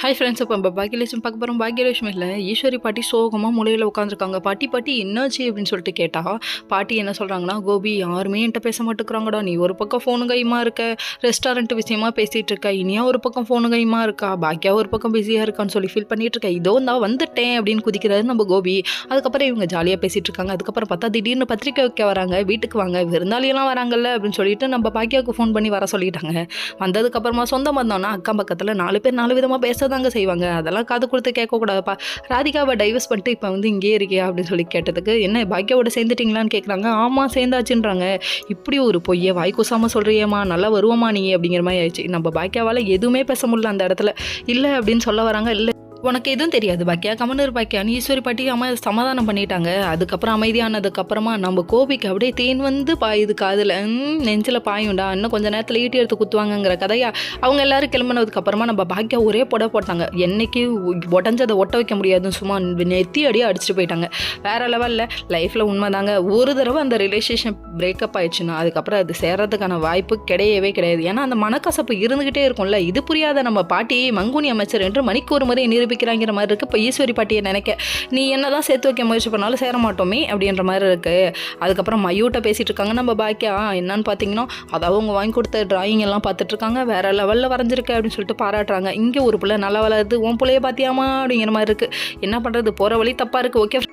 Hi friends இப்போ நம்ம பாக்கியலட்சுமி பார்க்க போகிறோம் பாக்கியலட்சுமி இல்லை ஈஸ்வரி பாட்டி சோகமாக மூலையில் உட்காந்துருக்காங்க பாட்டி பாட்டி என்னாச்சு அப்படின்னு சொல்லிட்டு கேட்டால் பாட்டி என்ன சொல்கிறாங்கன்னா கோபி யாருமே என்கிட்ட பேச மாட்டேங்கிறாங்கடா. நீ ஒரு பக்கம் ஃபோனு கையுமா இருக்க. ரெஸ்டாரண்ட் விஷயமா பேசிகிட்டு இருக்க. இனியா ஒரு பக்கம் ஃபோனு கையுமா இருக்கா? பாக்கியா ஒரு பக்கம் பிஸியாக இருக்கான்னு சொல்லி ஃபீல் பண்ணிட்டு இருக்கா. இதோ நான் வந்துட்டேன் அப்படின்னு குதிக்கிறது நம்ம கோபி. அதுக்கப்புறம் இவங்க ஜாலியாக பேசிகிட்டு இருக்காங்க. அதுக்கப்புறம் பார்த்தா திடீர்னு பத்திரிக்கை வைக்க வராங்க. வீட்டுக்கு வாங்க. விருந்தாளியெல்லாம் வராங்கல்ல அப்படின்னு சொல்லிட்டு நம்ம பாக்கியாவுக்கு ஃபோன் பண்ணி வர சொல்லிட்டாங்க. வந்ததுக்கப்புறமா சொந்தம் வந்தோன்னா அக்கம் பக்கத்தில் நாலு பேர் நாலு விதமாக பேச தாங்க செய்வாங்க. அதெல்லாம் காது கொடுத்து கேட்கக்கூடாதுப்பா. ராதிகாவை டைவர்ஸ் பண்ணிட்டு இப்போ வந்து இங்கேயே இருக்கியா அப்படின்னு சொல்லி கேட்டதுக்கு என்ன பாக்கியாவோட சேர்ந்துட்டிங்களான்னு கேட்குறாங்க ஆமாம் சேர்ந்தாச்சுன்றாங்க. இப்படி ஒரு பொய்யை வாய் கூசாமல் சொல்கிறியேம்மா நல்லா வருவோமா நீ அப்படிங்கிற மாதிரி ஆயிடுச்சு. நம்ம பாக்கியாவால் எதுவுமே பேச முடியல அந்த இடத்துல. இல்லை அப்படின்னு சொல்ல வராங்க. இல்லை உனக்கு எதுவும் தெரியாது பாக்கியா? கமனர் பாக்கியான்னு ஈஸ்வரி பாட்டி அம்மா சமாதானம் பண்ணிட்டாங்க. அதுக்கப்புறம் அமைதியானதுக்கப்புறமா நம்ம கோபிக்கு அப்படியே தேன் வந்து பாயுது காதில். நெஞ்சில் பாயும்டா. இன்னும் கொஞ்சம் நேரத்தில் ஈட்டி எடுத்து குத்துவாங்கங்கிற கதையா? அவங்க எல்லாரும் கிளம்புனதுக்கு அப்புறமா நம்ம பாக்கியா ஒரே புட போட்டாங்க. என்னைக்கு உடஞ்சதை ஒட்ட வைக்க முடியாதுன்னு சும்மா நெத்தி அடியே அடிச்சுட்டு போயிட்டாங்க. வேற லெவலில் லைஃப்பில் உண்மைதாங்க. ஒரு தடவை அந்த ரிலேஷன்ஷிப் பிரேக்கப் ஆயிடுச்சுன்னா அதுக்கப்புறம் அது சேர்றதுக்கான வாய்ப்பு கிடையவே கிடையாது. ஏன்னா அந்த மனக்கசப்பு இருந்துகிட்டே இருக்கும்ல. இது புரியாத நம்ம பாட்டி மங்குனி அமைச்சர் என்று மணிக்கு ஒரு முறை நிரூபிக்கிறாங்கிற மாதிரி இருக்குது இப்போ ஈஸ்வரி பாட்டியை நினைக்க நீ என்ன தான் சேர்த்து வைக்க முயற்சி பண்ணாலும் சேர மாட்டோமே அப்படின்ற மாதிரி இருக்குது அதுக்கப்புறம் மயூட்டை பேசிகிட்டு இருக்காங்க. நம்ம பாக்கியா என்னன்னு பார்த்தீங்கன்னா அதை அவங்க வாங்கி கொடுத்த டிராயிங் எல்லாம் பார்த்துட்டு இருக்காங்க. வேற லெவலில் வரைஞ்சிருக்க அப்படின்னு சொல்லிட்டு பாராட்டுறாங்க. இங்கே ஒரு பிள்ளை நல்லா வளருது. உன் பிள்ளைய பார்த்தியாமா அப்படிங்கிற மாதிரி இருக்குது என்ன பண்ணுறது போகிற வழி தப்பாக இருக்குது ஓகே